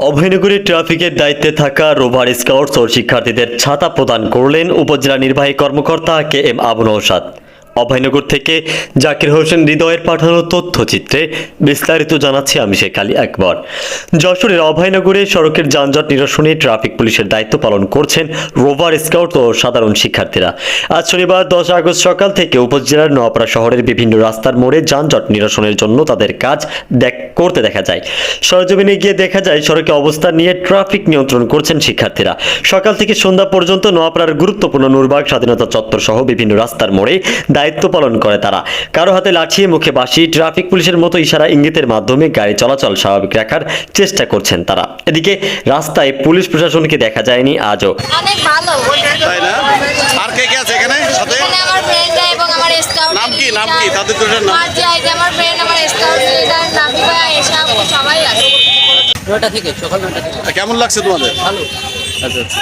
অভয়নগরী ট্রাফিকের দায়িত্বে থাকা রোভার স্কাউটস ও শিক্ষার্থীদের ছাতা প্রদান করলেন উপজেলা নির্বাহী কর্মকর্তা কে এম আবু নৌসাদ অভয়নগর থেকে জাকির হোসেন হৃদয়ের পাঠানো তথ্যচিত্রে বিস্তারিত জানাচ্ছি আমি শেখ আলী একবার যশোরের অভয়নগরে সড়কের যানজট নিরসনে ট্রাফিক পুলিশের দায়িত্ব পালন করছেন রোভার স্কাউট ও সাধারণ শিক্ষার্থীরা। আজ শনিবার দশ আগস্ট সকাল থেকে উপজেলার নোয়াপাড়া শহরের বিভিন্ন রাস্তার মোড়ে যানজট নিরসনের জন্য তাদের কাজ করতে দেখা যায়। সরজমিনে গিয়ে দেখা যায় সড়কে অবস্থান নিয়ে ট্রাফিক নিয়ন্ত্রণ করছেন শিক্ষার্থীরা। সকাল থেকে সন্ধ্যা পর্যন্ত নোয়াপাড়ার গুরুত্বপূর্ণ নূরবাগ স্বাধীনতা চত্বর সহ বিভিন্ন রাস্তার মোড়ে দায়িত্ব পালন করে তারা। কারও হাতে লাঠি মুখে বাসি ট্রাফিক পুলিশের মতো ইশারা ইঙ্গিতের মাধ্যমে গাড়ি চলাচল স্বাভাবিক রাখার চেষ্টা করছেন তারা। এদিকে রাস্তায় পুলিশ প্রশাসনকে দেখা যায়নি আজও। অনেক ভালো। আর কে কে আছে এখানে সাথে? আমার ফ্রেন্ড এবং আমার স্কাউট নাম কি? নাম কি? তাদের দুজনের নাম? আর আমার ফ্রেন্ড আমার স্কাউট লিডার নাবি ভাই এসব সবাই আছে। নয়টা থেকে সকাল নয়টা থেকে। কেমন লাগছে তোমাদের? ভালো। আচ্ছা আচ্ছা।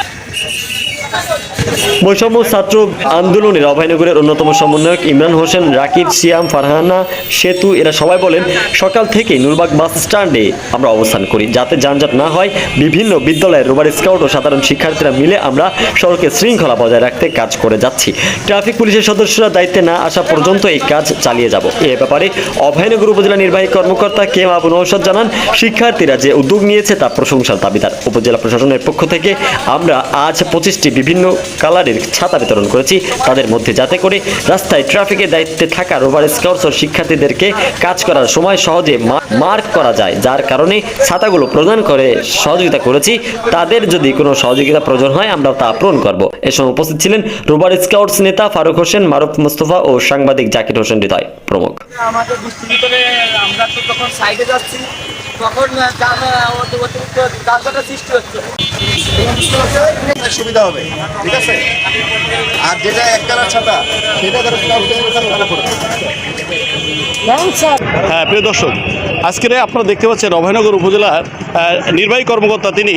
বৈষম্য ছাত্র আন্দোলনের অভয়নগরের অন্যতম সমন্বয়ক ইমরান হোসেন, রাকিব, সিয়াম, ফারহানা, সেতু, এরা সবাই বলেন, সকাল থেকে নুরবাগ বাস স্ট্যান্ডে আমরা অবস্থান করি। যাতে যানজট না হয়, বিভিন্ন বিদ্যালয়ের রোবার স্কাউট ও সাধারণ শিক্ষার্থীরা মিলে আমরা সড়কে শৃঙ্খলা বজায় রাখতে কাজ করে যাচ্ছি। ট্রাফিক পুলিশের সদস্যরা দায়িত্বে না আসা পর্যন্ত এই কাজ চালিয়ে যাব। এ ব্যাপারে অভয়নগর উপজেলা নির্বাহী কর্মকর্তা কে আবু নৌসাদ জানান, শিক্ষার্থীরা যে উদ্যোগ নিয়েছে তা প্রশংসার দাবিদার। উপজেলা প্রশাসনের পক্ষ থেকে আমরা আজ পঁচিশটি বিভিন্ন কালারের ছাতা বিতরণ করেছি। তাদের মধ্যে যাতে করে রাস্তায় ট্রাফিকের দায়িত্বে থাকা রোভার স্কাউটস ও শিক্ষার্থীদেরকে কাজ করার সময় সহজে মার্ক করা যায়, যার কারণে ছাতাগুলো প্রদান করে সহযোগিতা করেছি। তাদের যদি কোনো সহযোগিতা প্রয়োজন হয় আমরা তা পূরণ করব। এ সময় উপস্থিত ছিলেন রোভার স্কাউটস নেতা ফারুক হোসেন, মারুফ মোস্তফা ও সাংবাদিক জাকির হোসেন হৃদয় প্রমুখ। আমাদের আমরা তো তখন সাইডে যাচ্ছি। তখন অতিরিক্ত যানজটের সৃষ্টি হচ্ছে। সুবিধা হবে ঠিক আছে? আর যেটা এক কালার ছাতা সেটা ধরো হ্যাঁ প্রিয় দর্শক আজকের আপনারা দেখতে পাচ্ছেন অভয়নগর উপজেলার নির্বাহী কর্মকর্তা তিনি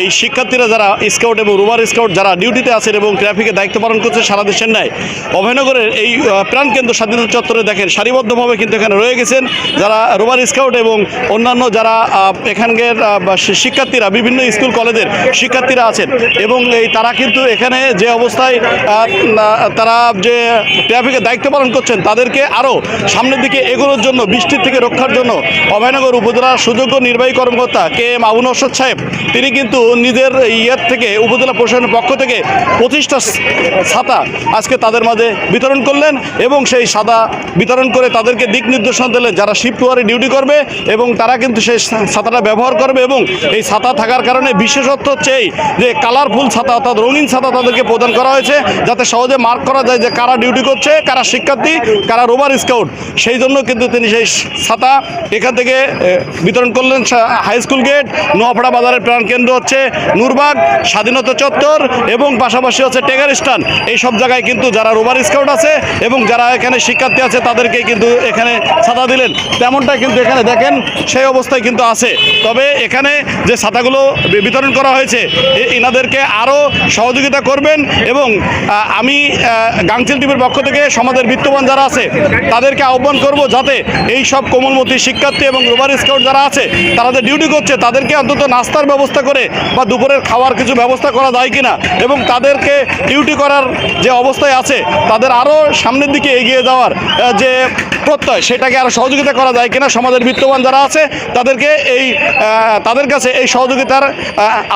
এই শিক্ষার্থীরা যারা স্কাউট এবং রোভার স্কাউট যারা ডিউটিতে আছেন এবং ট্রাফিকে দায়িত্ব পালন করছে সারা দেশের ন্যায়, অভয়নগরের এই প্রাণকেন্দ্র স্বাধীনতা চত্বরে দেখেন, সারিবদ্ধভাবে কিন্তু এখানে রয়ে গেছেন যারা রোভার স্কাউট এবং অন্যান্য যারা এখানকার শিক্ষার্থীরা, বিভিন্ন স্কুল কলেজের শিক্ষার্থীরা আছেন এবং এই তারা কিন্তু এখানে যে অবস্থায় তারা যে ট্রাফিকের দায়িত্ব পালন করছেন তাদেরকে আরও সামনের দিকে এগোনোর জন্য, বৃষ্টির থেকে রক্ষার জন্য অভয়নগর উপজেলার সুযোগ্য নির্বাহী কর্মকর্তা কে এম আবু নসর সাহেব। তিনি কিন্তু নিজের ইয়ের থেকে উপজেলা প্রশাসনের পক্ষ থেকে পঁচিশটা ছাতা আজকে তাদের মাঝে বিতরণ করলেন এবং সেই সাদা বিতরণ করে তাদেরকে দিক নির্দেশনা দিলেন যারা শিফট ওয়ারে ডিউটি করবে এবং তারা কিন্তু সেই ছাতাটা ব্যবহার করবে এবং এই ছাতা থাকার কারণে বিশেষত্ব হচ্ছে এই যে কালারফুল ছাতা অর্থাৎ রঙিন ছাতা তাদেরকে প্রদান করা হয়েছে যাতে সহজে মার্ক করা যায় যে কারা ডিউটি করছে, কারা শিক্ষার্থী, কারা রোভার স্কাউট সেই জন্য কিন্তু তিনি সেই ছাতা এখান থেকে বিতরণ করলেন হাই স্কুল গেট নোয়াপাড়া বাজারের প্রাণ কেন্দ্র হচ্ছে নূরবাগ, স্বাধীনতা চত্বর এবং পাশাপাশি হচ্ছে টেগার স্টান এই সব জায়গায় কিন্তু যারা রোবার স্কাউট আছে এবং যারা এখানে শিক্ষার্থী আছে, তাদেরকে কিন্তু এখানে ছাতা দিলেন। তেমনটা কিন্তু এখানে দেখেন, সেই অবস্থায় কিন্তু আছে। তবে এখানে যে ছাতাগুলো বিতরণ করা হয়েছে এনাদেরকে আরও সহযোগিতা করবেন এবং আমি গাংচিল টিভির পক্ষ থেকে সমাজের বিত্তবান যারা আছে, তাদেরকে আহ্বান করব যাতে এই সব কোমলমতি শিক্ষার্থী এবং রোভার স্কাউট যারা আছে তারা যে ডিউটি করছে তাদেরকে অন্তত নাস্তার ব্যবস্থা করে বা দুপুরের খাওয়ার কিছু ব্যবস্থা করা যায় কিনা এবং তাদেরকে ডিউটি করার যে অবস্থায় আছে তাদের আরও সামনের দিকে এগিয়ে যাওয়ার যে প্রত্যয় সেটাকে আরও সহযোগিতা করা যায় কিনা সমাজের বিত্তবান যারা আছে তাদেরকে এই তাদের কাছে এই সহযোগিতার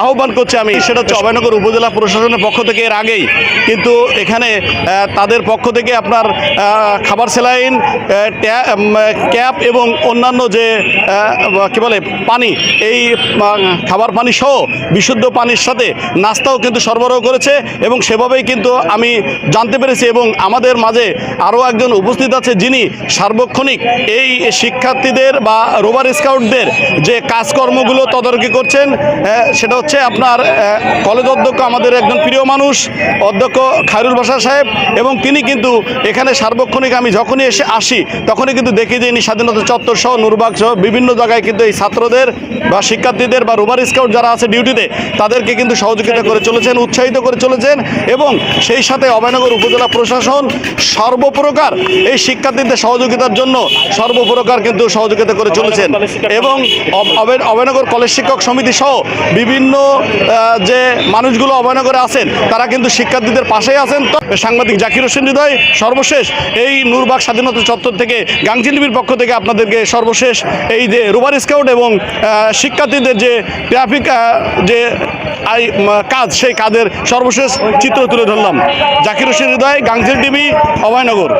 আহ্বান করছি আমি। সেটা হচ্ছে অভয়নগর উপজেলা প্রশাসনের পক্ষ থেকে এর আগেই। কিন্তু এখানে তাদের পক্ষ থেকে আপনার খাবার উম, ক্যাপ এবং অন্যান্য যে আহ, কি বলে পানি এই খাবার পানি সহ বিশুদ্ধ পানির সাথে নাস্তাও কিন্তু সরবরাহ করেছে এবং সেভাবেই কিন্তু আমি জানতে পেরেছি এবং আমাদের মাঝে আরও একজন উপস্থিত আছে যিনি সার্বক্ষণিক এই শিক্ষার্থীদের বা রোভার স্কাউটদের যে কাজকর্মগুলো তদারকি করছেন সেটা হচ্ছে আপনার কলেজ অধ্যক্ষ আমাদের একজন প্রিয় মানুষ অধ্যক্ষ খায়রুল বাসা সাহেব এবং তিনি কিন্তু এখানে সার্বক্ষণিক আমি যখনই এসে আসি তখনই কিন্তু দেখি যে ইনি স্বাধীনতা চত্বর সহ নুরবাগ সহ বিভিন্ন জায়গায় কিন্তু এই ছাত্রদের বা শিক্ষার্থীদের বা রোভার স্কাউট যারা আছে ডিউটিতে, তাদেরকে কিন্তু সহযোগিতা করে চলেছেন, উৎসাহিত করে চলেছেন এবং সেই সাথে অভয়নগর উপজেলা প্রশাসন সর্বপ্রকার এই শিক্ষার্থীদের সহযোগিতার জন্য সর্বপ্রকার কিন্তু সহযোগিতা করে চলেছেন এবং অভয়নগর কলেজ শিক্ষক সমিতি সহ বিভিন্ন যে মানুষগুলো অভয়নগরে আছেন, তারা কিন্তু শিক্ষার্থীদের পাশেই আছেন। তো সাংবাদিক জাকির হোসেন হৃদয়, সর্বশেষ এই নূরবাগ স্বাধীনতা চত্বর থেকে গাংচিলিপির পক্ষ থেকে আপনাদেরকে সর্বশেষ এই যে রুবার স্কাউট এবং শিক্ষার্থীদের যে ট্রাফিক যে আই কাজ, সেই কাজের সর্বশেষ চিত্র তুলে ধরলাম। জাকির হোসেন হৃদয় গাংজেল টিভি, অভয়নগর।